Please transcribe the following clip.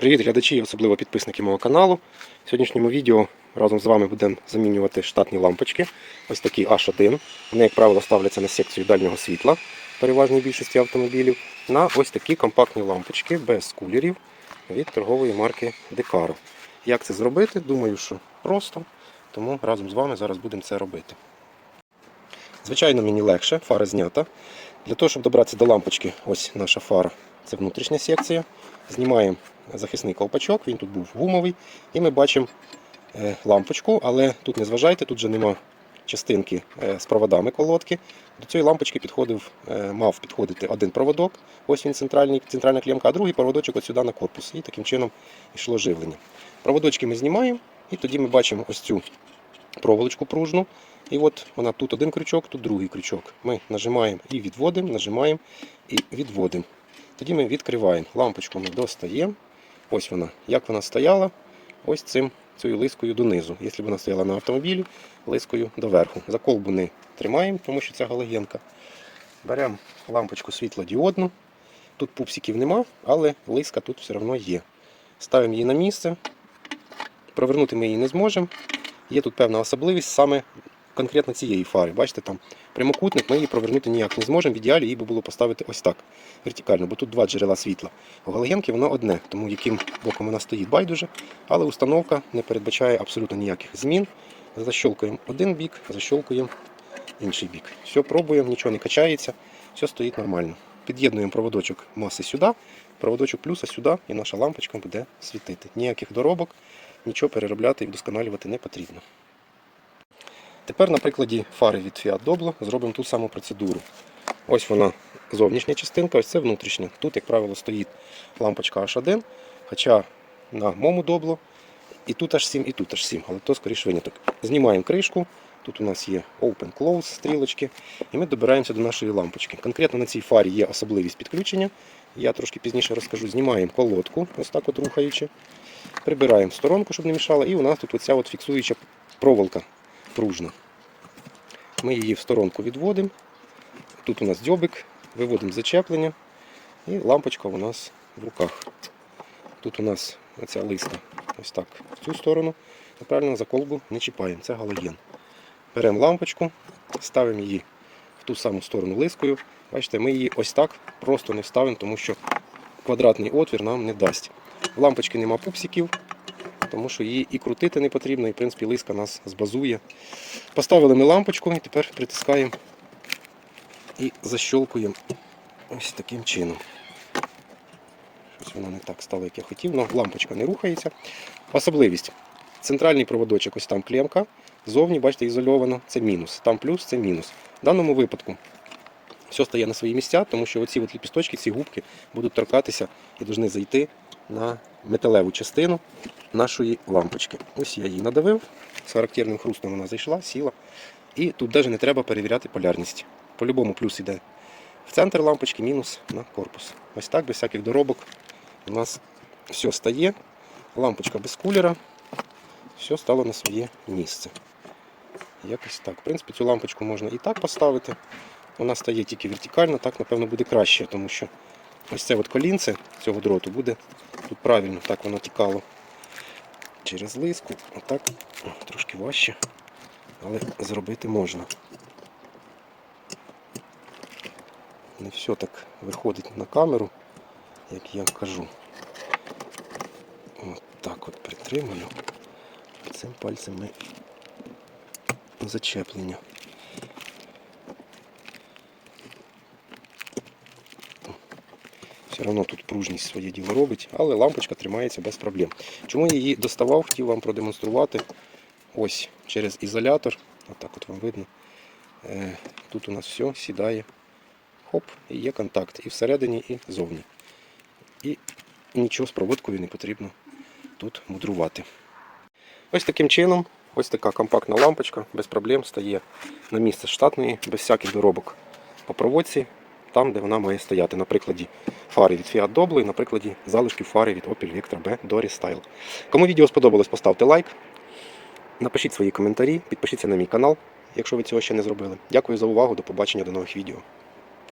Привіт глядачі, особливо підписники мого каналу. В сьогоднішньому відео разом з вами будемо замінювати штатні лампочки. Ось такі H1. Вони, як правило, ставляться на секцію дальнього світла переважній більшості автомобілів. На ось такі компактні лампочки без кулерів від торгової марки Decaro. Як це зробити? Думаю, що просто. Тому разом з вами зараз будемо це робити. Звичайно, мені легше, фара знята. Для того, щоб добратися до лампочки, ось наша фара, це внутрішня секція. Знімаємо захисний ковпачок, він тут був гумовий, і ми бачимо е, лампочку, але тут не зважайте, тут же нема частинки е, з проводами колодки. До цієї лампочки підходив, е, мав підходити один проводок, ось він центральний, центральна клемка, а другий проводочок от сюди на корпус. І таким чином йшло живлення. Проводочки ми знімаємо, і тоді ми бачимо ось цю проволочку пружну. І от вона тут один крючок, тут другий крючок. Ми нажимаємо і відводимо, нажимаємо і відводимо. Тоді ми відкриваємо. Лампочку ми достаємо. Ось вона. Як вона стояла, ось цим, цією лискою донизу. Якщо б вона стояла на автомобілі, лискою доверху. За колбу не тримаємо, тому що це галогенка. Беремо лампочку світлодіодну. Тут пупсиків нема, але лиска тут все одно є. Ставимо її на місце. Провернути ми її не зможемо. Є тут певна особливість саме конкретно цієї фари. Бачите, там прямокутник ми її провернути ніяк не зможемо. В ідеалі її би було поставити ось так, вертикально, бо тут два джерела світла. У галогенки воно одне, тому яким боком вона стоїть байдуже, але установка не передбачає абсолютно ніяких змін. Защолкуємо один бік, защолкуємо інший бік. Все, пробуємо, нічого не качається, все стоїть нормально. Під'єднуємо проводочок маси сюди, проводочок плюса сюди, і наша лампочка буде світити. Ніяких доробок, нічого переробляти і вдосконалювати не потрібно. Тепер на прикладі фари від Fiat Doblo зробимо ту саму процедуру. Ось вона зовнішня частинка, ось це внутрішня. Тут, як правило, стоїть лампочка H1, хоча на моєму Doblo і тут H7, і тут H7, але то скоріше виняток. Знімаємо кришку, тут у нас є Open-Close стрілочки, і ми добираємося до нашої лампочки. Конкретно на цій фарі є особливість підключення. Я трошки пізніше розкажу. Знімаємо колодку, ось так от рухаючи. Прибираємо сторонку, щоб не мішала, і у нас тут оця от фіксуюча проволока пружна. Ми її в сторонку відводимо. Тут у нас дзьобик, виводимо зачеплення і лампочка у нас в руках. Тут у нас оця лиска ось так в цю сторону. Правильно за колбу не чіпаємо, це галоген. Беремо лампочку, ставимо її в ту саму сторону лискою. Бачите, ми її ось так просто не вставимо, тому що квадратний отвір нам не дасть. В лампочки нема пупсиків, тому що її і крутити не потрібно, і в принципі лиска нас збазує. Поставили ми лампочку і тепер притискаємо і защолкуємо ось таким чином. Щось воно не так стало, як я хотів, але лампочка не рухається. Особливість. Центральний проводочок, ось там клемка. Зовні, бачите, ізольовано, це мінус. Там плюс, це мінус. В даному випадку все стає на свої місця, тому що оці от ліпісточки, ці губки будуть торкатися і повинні зайти на металеву частину нашої лампочки. Ось я її надавив, з характерним хрустом вона зайшла, сіла. І тут навіть не треба перевіряти полярність. По-любому плюс йде в центр лампочки, мінус на корпус. Ось так, без всяких доробок у нас все стає. Лампочка без кулера, все стало на своє місце. Якось так. В принципі, цю лампочку можна і так поставити. Вона стає тільки вертикально, так, напевно, буде краще, тому що ось це от колінце цього дроту буде тут правильно, так воно тікало через лиску. Отак трошки важче, але зробити можна. Не все так виходить на камеру, як я кажу. От так от притримую. Цим пальцем ми зачеплення. Все одно тут пружність своє діло робить, але лампочка тримається без проблем. Чому я її доставав, хотів вам продемонструвати. Ось через ізолятор. Отак от вам видно. Е, Тут у нас все сідає. Хоп, і є контакт і всередині, і зовні. І нічого з проводкою не потрібно тут мудрувати. Ось таким чином, ось така компактна лампочка без проблем стає на місце штатної, без всяких доробок по проводці, там, де вона має стояти. На прикладі фари від Fiat Doblo і на прикладі залишків фари від Opel Vectra B Doris Style. Кому відео сподобалось, поставте лайк. Напишіть свої коментарі, підпишіться на мій канал, якщо ви цього ще не зробили. Дякую за увагу, до побачення, до нових відео.